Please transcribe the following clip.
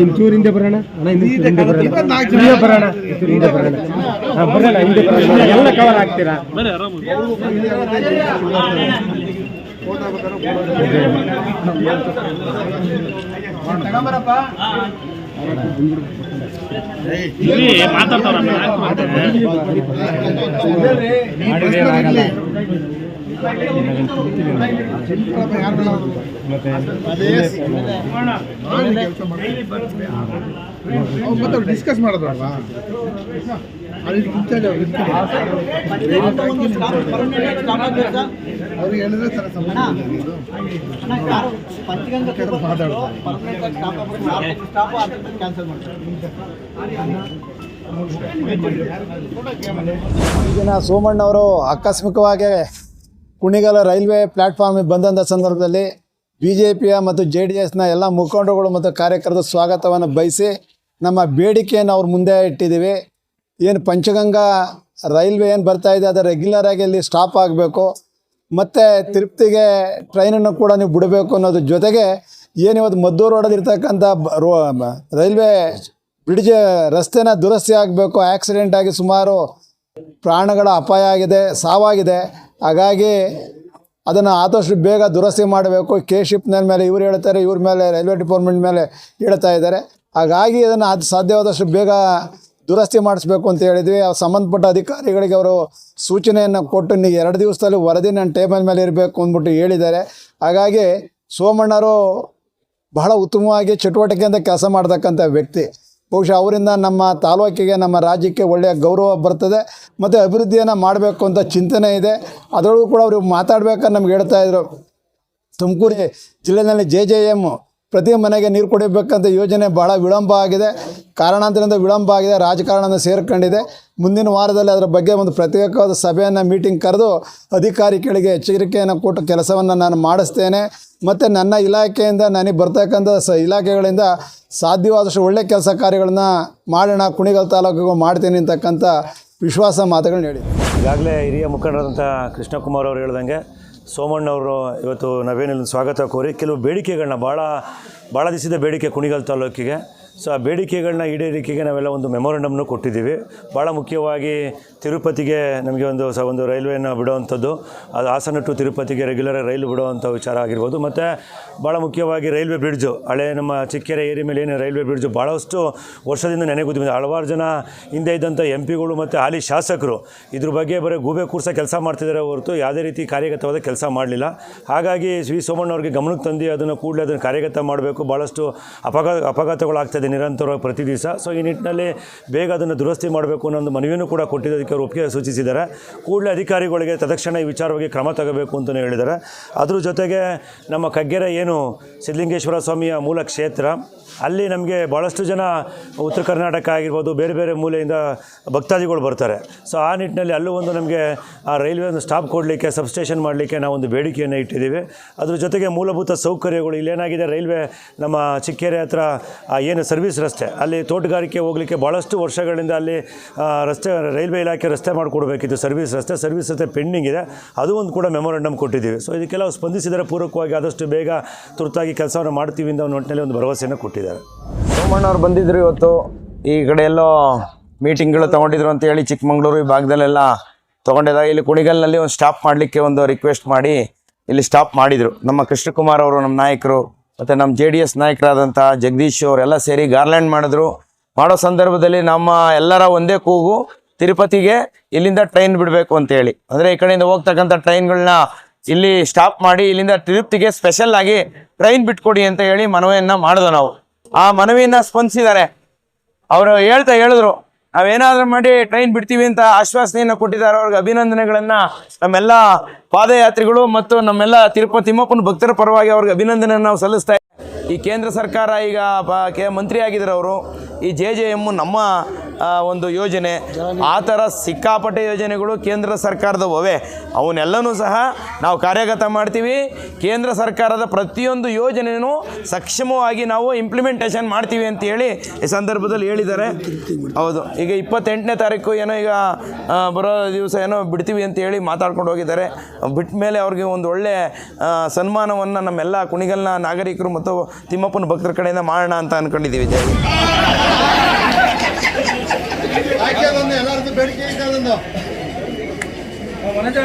ಇಂಚೂರು ಹಿಂದೆ ಬರೋಣ? ಅಣ್ಣ ಹಿಂದೆ ಬರೋಣ? ಹಿಂದೆ ಬರೋಣ ಇಂಚೂರು ಹಿಂದೆ ಬರೋಣ? ಹಾಂ ಬರೋಣ ಹಿಂದೆ ಬರೋಣ. ಎಲ್ಲ ಕವರ್ ಆಗ್ತೀರಾ? ಮಾಡಿದೇನಾಗಲ್ಲ ಮತ್ತೆ ಡಿಸ್ಕಸ್ ಇನ್ಚಾರ್ಜ್ ಅವ್ರು ಹೇಳಿದ್ರೆ. ಈಗಿನ ಸೋಮಣ್ಣವರು ಆಕಸ್ಮಿಕವಾಗಿ ಕುಣಿಗಲ ರೈಲ್ವೆ ಪ್ಲ್ಯಾಟ್ಫಾರ್ಮಿಗೆ ಬಂದಂಥ ಸಂದರ್ಭದಲ್ಲಿ ಬಿ ಜೆ ಪಿಯ ಮತ್ತು ಜೆ ಡಿ ಎಸ್ನ ಎಲ್ಲ ಮುಖಂಡರುಗಳು ಮತ್ತು ಕಾರ್ಯಕರ್ತರ ಸ್ವಾಗತವನ್ನು ಬಯಸಿ ನಮ್ಮ ಬೇಡಿಕೆಯನ್ನು ಅವ್ರ ಮುಂದೆ ಇಟ್ಟಿದ್ದೀವಿ. ಏನು ಪಂಚಗಂಗಾ ರೈಲ್ವೆ ಏನು ಬರ್ತಾ ಇದೆ, ಅದು ರೆಗ್ಯುಲರ್ ಆಗಿ ಇಲ್ಲಿ ಸ್ಟಾಪ್ ಆಗಬೇಕು. ಮತ್ತು ತಿರುಪ್ತಿಗೆ ಟ್ರೈನನ್ನು ಕೂಡ ನೀವು ಬಿಡಬೇಕು ಅನ್ನೋದ್ರ ಜೊತೆಗೆ ಏನು ಇವತ್ತು ಮದ್ದೂರು ರೋಡಲ್ಲಿ ಇರ್ತಕ್ಕಂಥ ಬ- ರೋ, ರೈಲ್ವೆ ಬ್ರಿಡ್ಜ್ ರಸ್ತೆನ ದುರಸ್ತಿ ಆಗಬೇಕು. ಆಕ್ಸಿಡೆಂಟ್ ಆಗಿ ಸುಮಾರು ಪ್ರಾಣಗಳ ಅಪಾಯ ಆಗಿದೆ, ಸಾವಾಗಿದೆ. ಹಾಗಾಗಿ ಅದನ್ನು ಆದಷ್ಟು ಬೇಗ ದುರಸ್ತಿ ಮಾಡಬೇಕು. ಕೆ ಶಿಪ್ನ ಮೇಲೆ ಇವ್ರು ಹೇಳ್ತಾರೆ, ಇವ್ರ ಮೇಲೆ ರೈಲ್ವೆ ಡಿಪಾರ್ಟ್ಮೆಂಟ್ ಮೇಲೆ ಹೇಳ್ತಾ ಇದ್ದಾರೆ. ಹಾಗಾಗಿ ಅದನ್ನು ಅದು ಸಾಧ್ಯವಾದಷ್ಟು ಬೇಗ ದುರಸ್ತಿ ಮಾಡಿಸ್ಬೇಕು ಅಂತ ಹೇಳಿದ್ವಿ. ಸಂಬಂಧಪಟ್ಟ ಅಧಿಕಾರಿಗಳಿಗೆ ಅವರು ಸೂಚನೆಯನ್ನು ಕೊಟ್ಟು ನೀವು ಎರಡು ದಿವಸದಲ್ಲಿ ವರದಿ ನನ್ನ ಟೇಬಲ್ ಮೇಲೆ ಇರಬೇಕು ಅಂದ್ಬಿಟ್ಟು ಹೇಳಿದ್ದಾರೆ. ಹಾಗಾಗಿ ಸೋಮಣ್ಣರು ಬಹಳ ಉತ್ತಮವಾಗಿ ಚಟುವಟಿಕೆಯಿಂದ ಕೆಲಸ ಮಾಡ್ತಕ್ಕಂಥ ವ್ಯಕ್ತಿ. ಬಹುಶಃ ಅವರಿಂದ ನಮ್ಮ ತಾಲೂಕಿಗೆ, ನಮ್ಮ ರಾಜ್ಯಕ್ಕೆ ಒಳ್ಳೆಯ ಗೌರವ ಬರ್ತದೆ. ಮತ್ತು ಅಭಿವೃದ್ಧಿಯನ್ನು ಮಾಡಬೇಕು ಅಂತ ಚಿಂತನೆ ಇದೆ. ಅದರೊಳಗೂ ಕೂಡ ಅವರು ಮಾತಾಡ್ಬೇಕಾದ್ರೆ ನಮ್ಗೆ ಹೇಳ್ತಾ ಇದ್ರು. ತುಮಕೂರು ಜಿಲ್ಲೆಯಲ್ಲಿ ಜೆ ಜೆ ಎಂ ಪ್ರತಿ ಮನೆಗೆ ನೀರು ಕುಡಿಬೇಕಂತ ಯೋಜನೆ ಭಾಳ ವಿಳಂಬ ಆಗಿದೆ. ಕಾರಣಾಂತರದಿಂದ ವಿಳಂಬ ಆಗಿದೆ. ರಾಜಕಾರಣದ ಸೇರ್ಕೊಂಡಿದೆ. ಮುಂದಿನ ವಾರದಲ್ಲಿ ಅದರ ಬಗ್ಗೆ ಒಂದು ಪ್ರತ್ಯೇಕವಾದ ಸಭೆಯನ್ನು ಮೀಟಿಂಗ್ ಕರೆದು ಅಧಿಕಾರಿಗಳಿಗೆ ಎಚ್ಚರಿಕೆಯನ್ನು ಕೊಟ್ಟು ಕೆಲಸವನ್ನು ನಾನು ಮಾಡಿಸ್ತೇನೆ. ಮತ್ತು ನನ್ನ ಇಲಾಖೆಯಿಂದ ನನಗೆ ಬರ್ತಕ್ಕಂಥ ಸ ಇಲಾಖೆಗಳಿಂದ ಸಾಧ್ಯವಾದಷ್ಟು ಒಳ್ಳೆಯ ಕೆಲಸ ಕಾರ್ಯಗಳನ್ನ ಮಾಡೋಣ, ಕುಣಿಗಲ್ ತಾಲೂಕಿಗೂ ಮಾಡ್ತೀನಿ ಅಂತಕ್ಕಂಥ ವಿಶ್ವಾಸ ಮಾತುಗಳನ್ನ ಹೇಳಿ ಈಗಾಗಲೇ ಹಿರಿಯ ಮುಖಂಡರಾದಂಥ ಕೃಷ್ಣಕುಮಾರ್ ಅವರು ಹೇಳ್ದಂಗೆ ಸೋಮಣ್ಣವರು ಇವತ್ತು ನಾವೇನಿಲ್ಲ ಸ್ವಾಗತ ಕೋರಿ ಕೆಲವು ಬೇಡಿಕೆಗಳನ್ನ ಭಾಳ ಭಾಳ ದಿವಸದ ಬೇಡಿಕೆ ಕುಣಿಗಲ್ ತಾಲೂಕಿಗೆ. ಸೊ ಆ ಬೇಡಿಕೆಗಳನ್ನ ಈಡೇರಿಕೆಗೆ ನಾವೆಲ್ಲ ಒಂದು ಮೆಮೊರಂಡಮ್ನು ಕೊಟ್ಟಿದ್ದೀವಿ. ಭಾಳ ಮುಖ್ಯವಾಗಿ ತಿರುಪತಿಗೆ ನಮಗೆ ಒಂದು ಸ, ಒಂದು ರೈಲ್ವೆನ ಬಿಡುವಂಥದ್ದು. ಅದು ಹಾಸನ ಟು ತಿರುಪತಿಗೆ ರೆಗ್ಯುಲರ್ ರೈಲು ಬಿಡುವಂಥ ವಿಚಾರ ಆಗಿರ್ಬೋದು. ಮತ್ತು ಭಾಳ ಮುಖ್ಯವಾಗಿ ರೈಲ್ವೆ ಬ್ರಿಡ್ಜು, ಹಳೆ ನಮ್ಮ ಚಿಕ್ಕೆರೆ ಏರಿ ಮೇಲೆ ಏನು ರೈಲ್ವೆ ಬ್ರಿಡ್ಜು ಭಾಳಷ್ಟು ವರ್ಷದಿಂದ ನೆನೆಗುದ್ದಿದೆ ಹಲವಾರು ಜನ ಹಿಂದೆ ಇದ್ದಂಥ ಎಂ ಪಿಗಳು ಮತ್ತು ಹಾಲಿ ಶಾಸಕರು ಇದ್ರ ಬಗ್ಗೆ ಬರೀ ಗೂಬೆ ಕೂರ್ಸ ಕೆಲಸ ಮಾಡ್ತಿದ್ದಾರೆ ಹೊರತು ಯಾವುದೇ ರೀತಿ ಕಾರ್ಯಗತವಾದ ಕೆಲಸ ಮಾಡಲಿಲ್ಲ. ಹಾಗಾಗಿ ಶ್ರೀ ಸೋಮಣ್ಣವ್ರಿಗೆ ಗಮನಕ್ಕೆ ತಂದು ಅದನ್ನು ಕೂಡಲೇ ಅದನ್ನು ಕಾರ್ಯಗತ ಮಾಡಬೇಕು. ಭಾಳಷ್ಟು ಅಪಘಾತ ಅಪಘಾತಗಳಾಗ್ತದೆ ನಿರಂತರವಾಗಿ ಪ್ರತಿ ದಿವಸ. ಸೊ ಈ ನಿಟ್ಟಿನಲ್ಲಿ ಬೇಗ ಅದನ್ನು ದುರಸ್ತಿ ಮಾಡಬೇಕು ಅನ್ನೋ ಒಂದು ಮನವಿಯನ್ನು ಕೂಡ ಕೊಟ್ಟಿದ್ದಕ್ಕೆ ಅವರು ಒಪ್ಪಿಗೆ ಸೂಚಿಸಿದ್ದಾರೆ. ಕೂಡಲೇ ಅಧಿಕಾರಿಗಳಿಗೆ ತಕ್ಷಣ ಈ ವಿಚಾರವಾಗಿ ಕ್ರಮ ತಗೋಬೇಕು ಅಂತಲೇ ಹೇಳಿದ್ದಾರೆ. ಅದ್ರ ಜೊತೆಗೆ ನಮ್ಮ ಕಗ್ಗೆರೆ ಏನು ಸಿದ್ಧಲಿಂಗೇಶ್ವರ ಸ್ವಾಮಿಯ ಮೂಲ ಕ್ಷೇತ್ರ, ಅಲ್ಲಿ ನಮಗೆ ಭಾಳಷ್ಟು ಜನ ಉತ್ತರ ಕರ್ನಾಟಕ ಆಗಿರ್ಬೋದು, ಬೇರೆ ಬೇರೆ ಮೂಲೆಯಿಂದ ಭಕ್ತಾದಿಗಳು ಬರ್ತಾರೆ. ಸೊ ಆ ನಿಟ್ಟಿನಲ್ಲಿ ಅಲ್ಲೂ ಒಂದು ನಮಗೆ ಆ ರೈಲ್ವೆ ಒಂದು ಸ್ಟಾಪ್ ಕೊಡಲಿಕ್ಕೆ ಸಬ್ಸ್ಟೇಷನ್ ಮಾಡಲಿಕ್ಕೆ ನಾವು ಒಂದು ಬೇಡಿಕೆಯನ್ನು ಇಟ್ಟಿದ್ದೀವಿ. ಅದ್ರ ಜೊತೆಗೆ ಮೂಲಭೂತ ಸೌಕರ್ಯಗಳು, ಇಲ್ಲೇನಾಗಿದೆ ರೈಲ್ವೆ ನಮ್ಮ ಚಿಕ್ಕೇರಿ ಹತ್ರ ಏನು ಸರ್ವಿಸ್ ರಸ್ತೆ, ಅಲ್ಲಿ ತೋಟಗಾರಿಕೆ ಹೋಗಲಿಕ್ಕೆ ಭಾಳಷ್ಟು ವರ್ಷಗಳಿಂದ ಅಲ್ಲಿ ರಸ್ತೆ, ರೈಲ್ವೆ ಇಲಾಖೆ ರಸ್ತೆ ಮಾಡಿಕೊಡ್ಬೇಕಿತ್ತು, ಸರ್ವಿಸ್ ರಸ್ತೆ ಸರ್ವಿಸ್ ರಸ್ತೆ ಪೆಂಡಿಂಗ್ ಇದೆ. ಅದು ಒಂದು ಕೂಡ ಮೆಮೊರಂಡಮ್ ಕೊಟ್ಟಿದ್ದೀವಿ. ಸೊ ಇದಕ್ಕೆಲ್ಲ ಸ್ಪಂದಿಸಿದರೆ ಪೂರಕವಾಗಿ ಆದಷ್ಟು ಬೇಗ ತುರ್ತಾಗಿ ಕೆಲಸವನ್ನು ಮಾಡ್ತೀವಿ ಅಂತ ಒಂದು ಒಂದು ಭರವಸೆಯನ್ನು ಕೊಟ್ಟಿದ್ದಾರೆ. ಸೋಮಣ್ಣವ್ರು ಬಂದಿದ್ದರು ಇವತ್ತು. ಈ ಕಡೆ ಎಲ್ಲೋ ಮೀಟಿಂಗ್ಗಳು ತೊಗೊಂಡಿದ್ರು ಅಂತ ಹೇಳಿ ಚಿಕ್ಕಮಂಗ್ಳೂರು ಈ ಭಾಗದಲ್ಲೆಲ್ಲ ತೊಗೊಂಡಿದ್ದಾಗ ಇಲ್ಲಿ ಕುಣಿಗಲ್ನಲ್ಲಿ ಒಂದು ಸ್ಟಾಪ್ ಮಾಡಲಿಕ್ಕೆ ಒಂದು ರಿಕ್ವೆಸ್ಟ್ ಮಾಡಿ ಇಲ್ಲಿ ಸ್ಟಾಪ್ ಮಾಡಿದರು. ನಮ್ಮ ಕೃಷ್ಣಕುಮಾರ್ ಅವರು, ನಮ್ಮ ನಾಯಕರು ಮತ್ತು ನಮ್ಮ ಜೆ ಡಿ ಎಸ್ ನಾಯಕರಾದಂಥ ಜಗದೀಶ್ ಅವರೆಲ್ಲ ಸೇರಿ ಗಾರ್ಲ್ಯಾಂಡ್ ಮಾಡಿದ್ರು. ಮಾಡೋ ಸಂದರ್ಭದಲ್ಲಿ ನಮ್ಮ ಎಲ್ಲರ ಒಂದೇ ಕೂಗು ತಿರುಪತಿಗೆ ಇಲ್ಲಿಂದ ಟ್ರೈನ್ ಬಿಡಬೇಕು ಅಂತೇಳಿ. ಅಂದರೆ ಈ ಕಡೆಯಿಂದ ಹೋಗ್ತಕ್ಕಂಥ ಟ್ರೈನ್ಗಳನ್ನ ಇಲ್ಲಿ ಸ್ಟಾಪ್ ಮಾಡಿ ಇಲ್ಲಿಂದ ತಿರುಪತಿಗೆ ಸ್ಪೆಷಲ್ ಆಗಿ ಟ್ರೈನ್ ಬಿಟ್ಕೊಡಿ ಅಂತ ಹೇಳಿ ಮನವಿಯನ್ನು ಮಾಡಿದ್ವು ನಾವು. ಆ ಮನವಿಯನ್ನು ಸ್ಪಂದಿಸಿದ್ದಾರೆ. ಅವರು ಹೇಳ್ತಾ ಹೇಳಿದ್ರು. ನಾವೇನಾದ್ರೂ ಮಾಡಿ ಟ್ರೈನ್ ಬಿಡ್ತೀವಿ ಅಂತ ಆಶ್ವಾಸನೆಯನ್ನು ಕೊಟ್ಟಿದ್ದಾರೆ. ಅವ್ರಿಗೆ ಅಭಿನಂದನೆಗಳನ್ನ ನಮ್ಮೆಲ್ಲ ಪಾದಯಾತ್ರಿಗಳು ಮತ್ತು ನಮ್ಮೆಲ್ಲ ತಿರುಪತಿ ತಿಮ್ಮಪ್ಪನ ಭಕ್ತರ ಪರವಾಗಿ ಅವ್ರಿಗೆ ಅಭಿನಂದನೆಯನ್ನು ನಾವು ಸಲ್ಲಿಸ್ತಾ ಈ ಕೇಂದ್ರ ಸರ್ಕಾರ ಈಗ ಮಂತ್ರಿ ಆಗಿದ್ರು ಅವರು. ಈ ಜೆ ಜೆ ಎಮ್ಮು ನಮ್ಮ ಒಂದು ಯೋಜನೆ. ಆ ಥರ ಸಿಕ್ಕಾಪಟ್ಟೆ ಯೋಜನೆಗಳು ಕೇಂದ್ರ ಸರ್ಕಾರದ ಒವೆ ಅವನ್ನೆಲ್ಲನೂ ಸಹ ನಾವು ಕಾರ್ಯಗತ ಮಾಡ್ತೀವಿ. ಕೇಂದ್ರ ಸರ್ಕಾರದ ಪ್ರತಿಯೊಂದು ಯೋಜನೆಯೂ ಸಕ್ಷಮವಾಗಿ ನಾವು ಇಂಪ್ಲಿಮೆಂಟೇಷನ್ ಮಾಡ್ತೀವಿ ಅಂತ ಹೇಳಿ ಈ ಸಂದರ್ಭದಲ್ಲಿ ಹೇಳಿದ್ದಾರೆ. ಹೌದು, ಈಗ ಇಪ್ಪತ್ತೆಂಟನೇ ತಾರೀಕು ಏನೋ ಈಗ ಬರೋ ದಿವಸ ಏನೋ ಬಿಡ್ತೀವಿ ಅಂತ ಹೇಳಿ ಮಾತಾಡ್ಕೊಂಡು ಹೋಗಿದ್ದಾರೆ. ಬಿಟ್ಟ ಮೇಲೆ ಅವ್ರಿಗೆ ಒಂದು ಒಳ್ಳೆ ಸನ್ಮಾನವನ್ನು ನಮ್ಮೆಲ್ಲ ಕುಣಿಗಲ್ನ ನಾಗರಿಕರು ಮತ್ತು ತಿಮ್ಮಪ್ಪನ ಭಕ್ತರ ಕಡೆಯಿಂದ ಮಾಡೋಣ ಅಂತ ಅನ್ಕೊಂಡಿದ್ದೀವಿ. ಜೈ ಆಯ್ಕೆ ಬಂದು ಎಲ್ಲರಿಗೂ ಬೇಡಿಕೆ ಇದ್ದದೊಂದು ಮನಜ